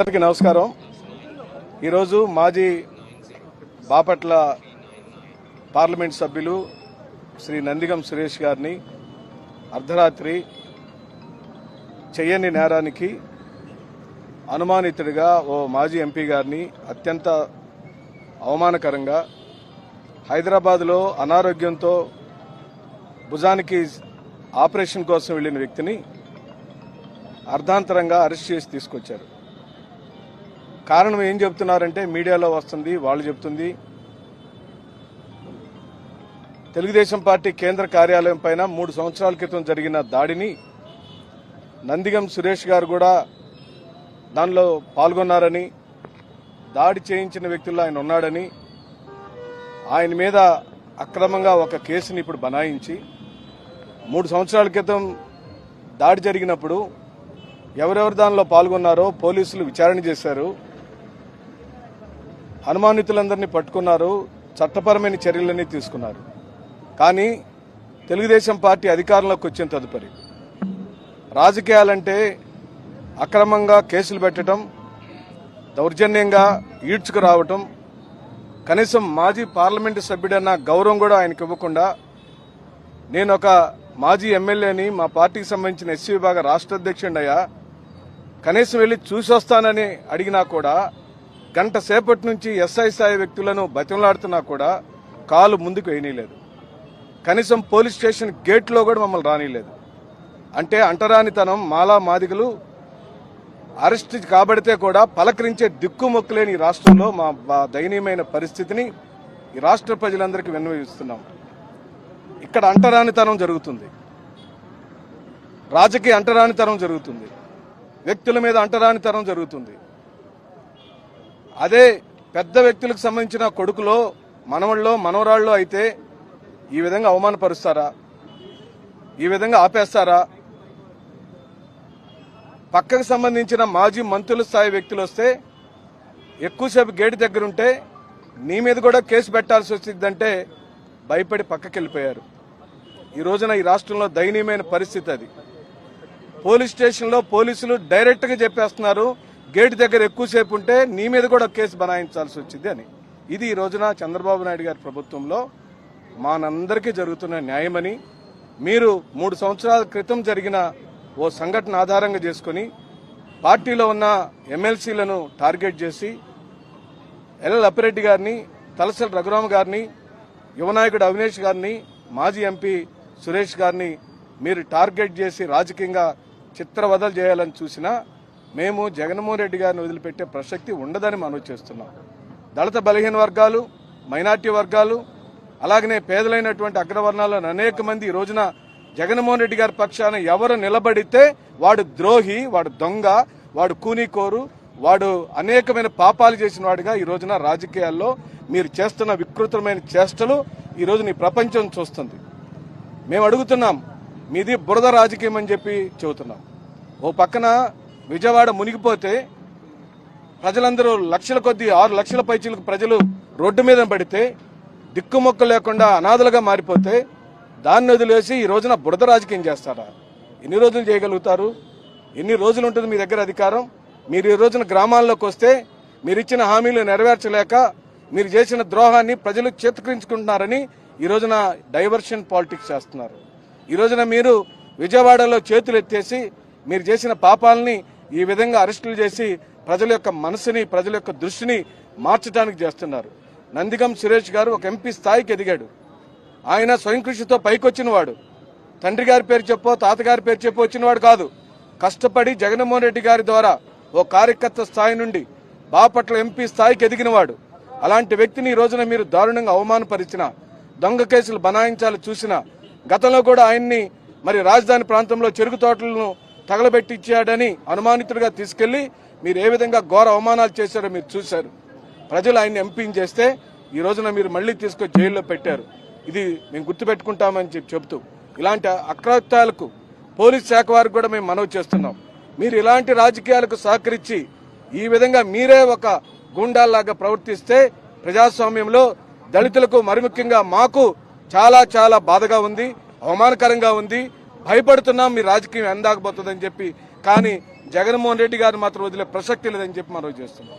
అందరికీ నమస్కారం. ఈరోజు మాజీ బాపట్ల పార్లమెంట్ సభ్యులు శ్రీ నందిగం సురేష్ గారిని అర్ధరాత్రి చెయ్యని నేరానికి అనుమానితుడిగా ఓ మాజీ ఎంపీ గారిని అత్యంత అవమానకరంగా హైదరాబాద్లో అనారోగ్యంతో భుజానికి ఆపరేషన్ కోసం వెళ్ళిన వ్యక్తిని అర్ధాంతరంగా అరెస్ట్ చేసి తీసుకొచ్చారు. కారణం ఏం చెప్తున్నారంటే మీడియాలో వస్తుంది వాళ్ళు చెప్తుంది. తెలుగుదేశం పార్టీ కేంద్ర కార్యాలయం పైన మూడు సంవత్సరాల క్రితం జరిగిన దాడిని నందిగం సురేష్ గారు కూడా దానిలో పాల్గొన్నారని దాడి చేయించిన వ్యక్తుల్లో ఆయన ఉన్నాడని ఆయన మీద అక్రమంగా ఒక కేసుని ఇప్పుడు బనాయించి మూడు సంవత్సరాల క్రితం దాడి జరిగినప్పుడు ఎవరెవరు దానిలో పాల్గొన్నారో పోలీసులు విచారణ చేశారు. అనుమానితులందరినీ పట్టుకున్నారు చట్టపరమైన చర్యలన్నీ తీసుకున్నారు. కానీ తెలుగుదేశం పార్టీ అధికారంలోకి వచ్చిన తదుపరి. రాజకీయాలంటే అక్రమంగా కేసులు పెట్టడం దౌర్జన్యంగా ఈడ్చుకు రావటం కనీసం మాజీ పార్లమెంటు సభ్యుడన్న గౌరవం కూడా ఆయనకు ఇవ్వకుండా నేను ఒక మాజీ ఎమ్మెల్యేని మా పార్టీకి సంబంధించిన ఎస్సీ విభాగ రాష్ట్ర అధ్యక్షుడయ్యా కనీసం వెళ్ళి చూసొస్తానని అడిగినా కూడా గంట సేపటి నుంచి ఎస్ఐ స్థాయి వ్యక్తులను బతిమలాడుతున్నా కూడా కాలు ముందుకు వేయనీలేదు కనీసం పోలీస్ స్టేషన్ గేట్లో కూడా మమ్మల్ని రానిలేదు అంటే అంటరానితనం మాలా మాదిగలు అరెస్ట్ కాబడితే కూడా పలకరించే దిక్కుమొక్కులేని ఈ రాష్ట్రంలో మా మా దయనీయమైన పరిస్థితిని ఈ రాష్ట్ర ప్రజలందరికీ విన్నవిస్తున్నాం. ఇక్కడ అంటరానితనం జరుగుతుంది. రాజకీయ అంటరానితనం జరుగుతుంది. వ్యక్తుల మీద అంటరానితనం జరుగుతుంది. అదే పెద్ద వ్యక్తులకు సంబంధించిన కొడుకులో మనవళ్ళలో మనవరాళ్ళలో అయితే ఈ విధంగా అవమానపరుస్తారా? ఈ విధంగా ఆపేస్తారా? పక్కకు సంబంధించిన మాజీ మంత్రుల స్థాయి వ్యక్తులు వస్తే ఎక్కువసేపు గేటు దగ్గర ఉంటే నీ మీద కూడా కేసు పెట్టాల్సి వచ్చిందంటే భయపడి పక్కకి వెళ్ళిపోయారు ఈ రోజున ఈ రాష్ట్రంలో దయనీయమైన పరిస్థితి అది. పోలీస్ స్టేషన్లో పోలీసులు డైరెక్ట్గా చెప్పేస్తున్నారు గేట్ దగ్గర ఎక్కువసేపు ఉంటే నీ మీద కూడా కేసు బనాయించాల్సి వచ్చింది అని. ఇది ఈ రోజున చంద్రబాబు నాయుడు గారి ప్రభుత్వంలో మానందరికీ జరుగుతున్న న్యాయమని మీరు మూడు సంవత్సరాల క్రితం జరిగిన ఓ సంఘటన ఆధారంగా చేసుకుని పార్టీలో ఉన్న ఎమ్మెల్సీలను టార్గెట్ చేసి ఎల్ అప్పిరెడ్డి గారిని తలసల రఘురామ గారిని యువనాయకుడు అవినేష్ గారిని మాజీ ఎంపీ సురేష్ గారిని మీరు టార్గెట్ చేసి రాజకీయంగా చిత్రవదలు చేయాలని చూసినా మేము జగన్మోహన్ రెడ్డి గారిని వదిలిపెట్టే ప్రసక్తి ఉండదని మనం చేస్తున్నాం. దళిత బలహీన వర్గాలు మైనార్టీ వర్గాలు అలాగనే పేదలైనటువంటి అగ్రవర్ణాలను అనేక మంది ఈ రోజున జగన్మోహన్ రెడ్డి గారి పక్షాన ఎవరు నిలబడితే వాడు ద్రోహి వాడు దొంగ వాడు కూనీకోరు వాడు అనేకమైన పాపాలు చేసిన వాడిగా ఈ రోజున రాజకీయాల్లో మీరు చేస్తున్న వికృతమైన చేష్టలు ఈ రోజున ఈ ప్రపంచం చూస్తుంది. మేము అడుగుతున్నాం మీది బురద రాజకీయం అని చెప్పి చెబుతున్నాం. ఓ పక్కన విజయవాడ మునిగిపోతే ప్రజలందరూ లక్షల కొద్ది ఆరు లక్షల పైచీలకు ప్రజలు రోడ్డు మీద పడితే దిక్కుమొక్క లేకుండా అనాథలుగా మారిపోతే దాన్ని వదిలేసి ఈ రోజున బురద రాజకీయం చేస్తారా? ఎన్ని రోజులు చేయగలుగుతారు? ఎన్ని రోజులు ఉంటుంది మీ దగ్గర అధికారం? మీరు ఈ రోజున గ్రామాల్లోకి వస్తే మీరు ఇచ్చిన హామీలు నెరవేర్చలేక మీరు చేసిన ద్రోహాన్ని ప్రజలు చేతుకరించుకుంటున్నారని ఈ రోజున డైవర్షన్ పాలిటిక్స్ చేస్తున్నారు. ఈ రోజున మీరు విజయవాడలో చేతులు ఎత్తేసి మీరు చేసిన పాపాలని ఈ విధంగా అరెస్టులు చేసి ప్రజల యొక్క మనసుని ప్రజల యొక్క దృష్టిని మార్చడానికి చేస్తున్నారు. నందిగం సురేష్ గారు ఒక ఎంపీ స్థాయికి ఎదిగాడు. ఆయన స్వయం కృషితో పైకొచ్చిన వాడు. తండ్రి గారి పేరు చెప్పో తాతగారి పేరు చెప్పో వచ్చినవాడు కాదు. కష్టపడి జగన్మోహన్ రెడ్డి గారి ద్వారా ఓ కార్యకర్త స్థాయి నుండి బాపట్ల ఎంపీ స్థాయికి ఎదిగినవాడు అలాంటి వ్యక్తిని ఈ రోజున మీరు దారుణంగా అవమానపరిచిన దొంగ కేసులు బనాయించాలి చూసిన గతంలో కూడా ఆయన్ని మరి రాజధాని ప్రాంతంలో చెరుకు తోటలను తగలబెట్టించాడని అనుమానితుడిగా తీసుకెళ్ళి మీరు ఏ విధంగా ఘోర అవమానాలు చేశారో మీరు చూశారు. ప్రజలు ఆయన్ని ఎంపీని చేస్తే ఈ రోజున మీరు మళ్ళీ తీసుకొచ్చి జైల్లో పెట్టారు. ఇది మేము గుర్తుపెట్టుకుంటామని చెప్పి చెబుతూ ఇలాంటి అక్రత్యాలకు పోలీస్ శాఖ వారికి కూడా మేము మనవి చేస్తున్నాం. మీరు ఇలాంటి రాజకీయాలకు సహకరించి ఈ విధంగా మీరే ఒక గూండాల్లాగా ప్రవర్తిస్తే ప్రజాస్వామ్యంలో దళితులకు మరి ముఖ్యంగా మాకు చాలా చాలా బాధగా ఉంది అవమానకరంగా ఉంది. భయపడుతున్నాం మీ రాజకీయం ఎందాకపోతుందని చెప్పి కానీ జగన్మోహన్ రెడ్డి గారు మాత్రం వదిలే ప్రసక్తి లేదని చెప్పి మనం చేస్తున్నాం.